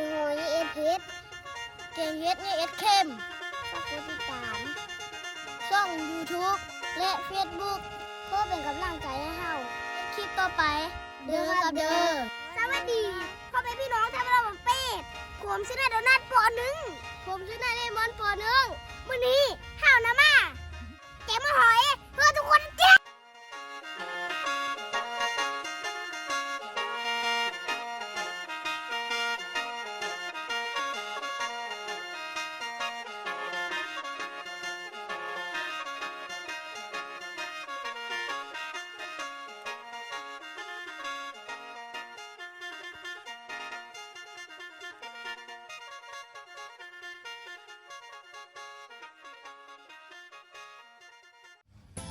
งโมนเอ็ดเฮ็ดกงเฮ็ดนี่เอ็ดเข้มฝากกดติดตามช่อง YouTube และ Facebook เพื่อเป็นกำลังใจให้เฮาคลิปต่อไป เด้อกับเด้อสวัสดีพ่อแม่พี่น้องชาวบ้านเป็ดผมชื่อนายโดนัทปอหนึ่งผมชื่อนายเลมอนปอหนึ่งมื้อนี้เฮานะมาเกงมาหอยเพื่อทุกคนเจ๊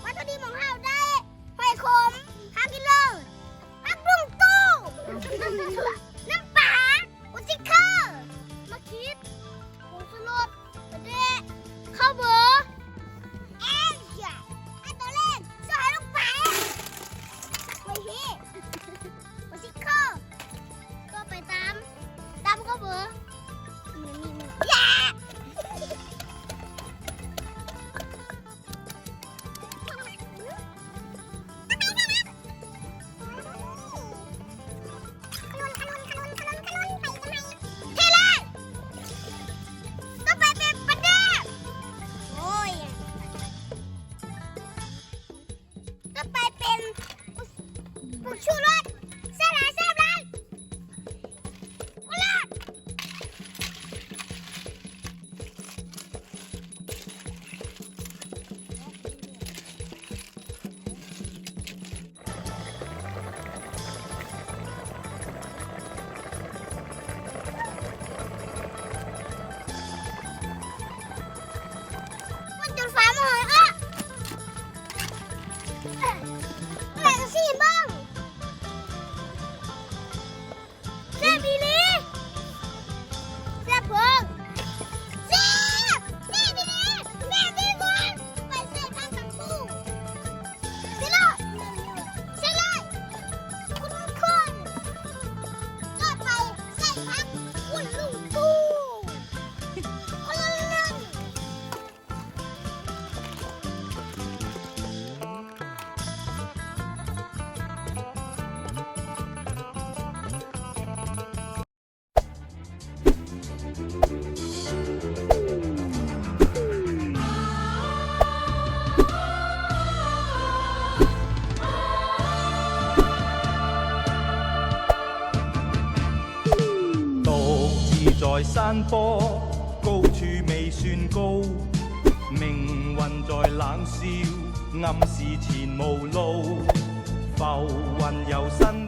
วัตถุดิบของเราได้หอยขมห้ากิโลผักบุ้งตู้น้ำปลาอุซิเคอร์มะคิดผงชูรสกระเดะข้าวเบอร์เอ็นจ้ะไอตัวเล็กใส่ลงไปไว้เฮ้อุซิเคอร์ก็ไปตามตามข้าวเบอร์มันมีมั แหล่งสี่บ้าง 在山坡，高处未算高，命运在冷笑，暗示前无路，浮云由身